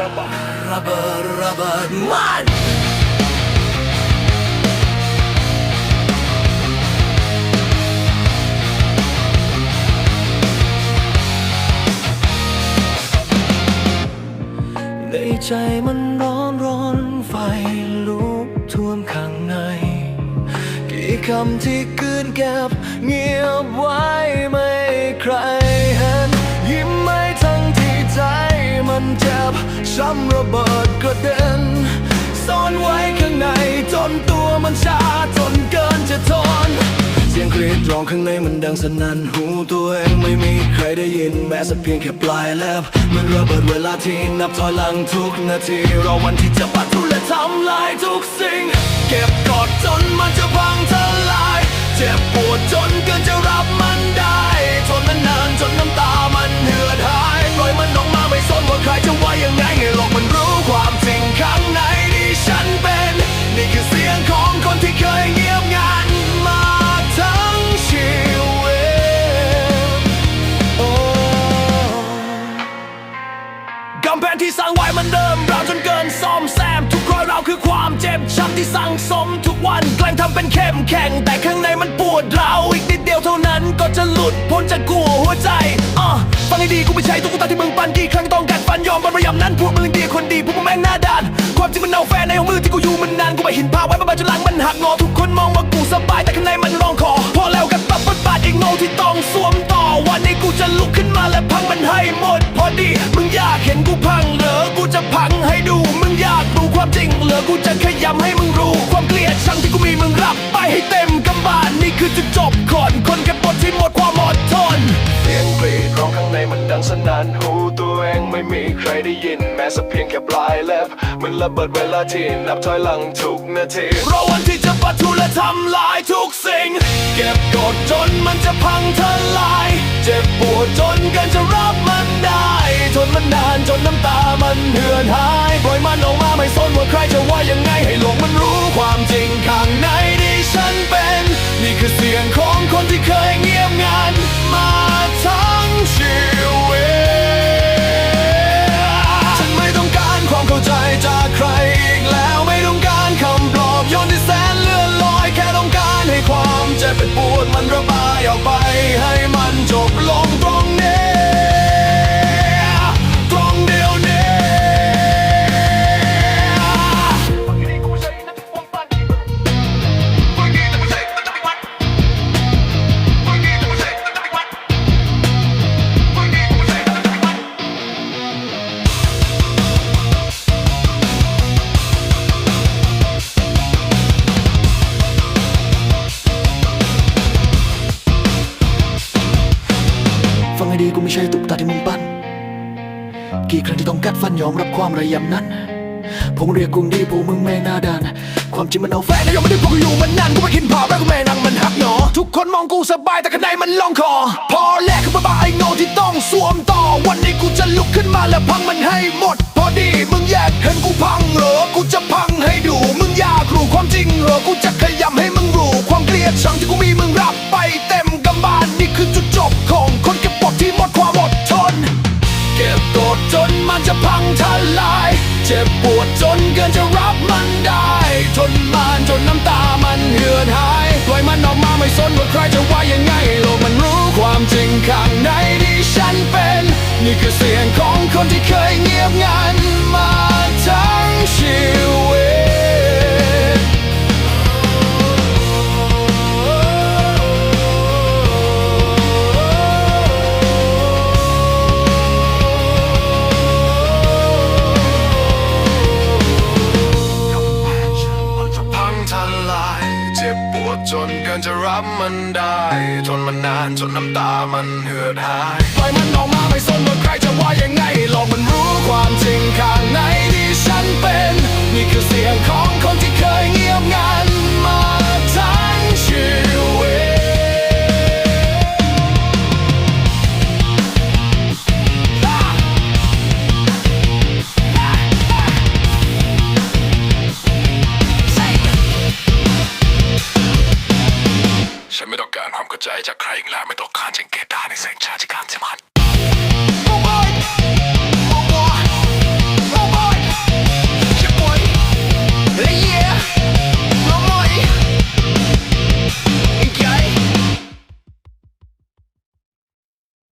ระเบิดระเบิดระเบิดมันในใจมันร้อนร้อนไฟลุกท่วมข้างใน กี่คำที่กืนเก็บเงียบไว้ไม่ใคร บช้ำระเบิดกระเด็นซ่อนไว้ข้างในจนตัวมันชาจนเกินจะทน เสียงกรีดร้องข้างในมันดังสนั่นหูตัวเองไม่มีใครได้ยินแม้สักเพียงแค่ปลายแลบมันระเบิดเวลาที่นับถอยหลังทุกนาทีรอวันที่จะปะทุและทำลายทุกสิ่ง เก็บกดจนมันจะ ที่สั่งสมทุกวันแกล้งทำเป็นเข้มแข็ง แต่ข้างในมันปวดร้าวอีกนิดเดียวเท่านั้นก็จะหลุดพ้นจากกลัวหัวใจอะฟังให้ดีกูไม่ใช่ตุ๊กตาที่มึงปั้นกี่ครั้งต้องกัดฟันยอมมันระยำนั้นพวกมึงดีคนดีพวกมึงแม่งหน้าด้านความจริงมันเอาแฟนในห้องมือที่กูอยู่มันนานกูไม่เห็นภาพไว้มาจนหลังมันหักงอทุกคนมองว่ากูสบายแต่ข้างในมันร้องขอพอแล้วกับปับบทบาทอีกโง่ที่ต้องสวมต่อวันนี้กูจะลุกขึ้นมาและพังมันให้หมด พอดีมึงอยากเห็นกูพังเหรอกูจะพังให้ดูมึงอยากรู้ความจริงเหรอกูำให้มึงรู้ ความเกลียดชังที่กูมีมึงรับไปให้เต็มกำบานนี่คือจุดจบก่อนคนเก็บบทที่หมดความอดทนเสียงกรีดร้องข้างในมันดังสนั่นหูตัวเองไม่มีใครได้ยิน แม้สักเพียงแค่ปลายเล็บมันระเบิดเวลาที่นับถอยหลังทุกนาทีรอวันที่จะปะทุและทำลายทุกสิ่ง เก็บกดจนมันจะพังทลาย เจ็บปวดจนเกินจะรับมันได้ ทนมันนานจนน้ำตามันเหือนหาย ปล่อยมันออกมาไม่สนว่าใครจะว่ายังไงให้หลงมันรู้ความจริงข้างใน ให้ดีกูไม่ใช่ตุ๊กตาที่มึงปั้น กี่ครั้งที่ต้องกัดฟันยอมรับความระยำนั้น ผมเรียกกุงดีพวกมึงแม่น่าดันความจริงมันเอาแฟนนะยังไม่ได้พวกกูอยู่มันนานกูไปกินผ่าแล้วกูแม่นังมันหักหนอ ทุกคนมองกูสบายแต่ข้างในมันลองคอ พอแลกคือบ้าไอ้โง่ที่ต้องสวมต่อ วันนี้กูจะลุกขึ้นมาและพังมันให้หมด สนว่าใครจะว่ายังไงโลกมันรู้ความจริงข้างในที่ฉันเป็น นี่คือเสียงของคนที่เคยเงียบงัน จนเกินจะรับมันได้ทนมันนานจนน้ำตามันเหือดหายปล่อยมันออกมาไม่สนว่าใครจะว่ายังไงโลกมันรู้ความจริงข้างใน ฉันไม่ต้องการความเข้าใจจากใครอีกแล้วไม่ต้องการจังเกตดาในแสงชาติการที่มัน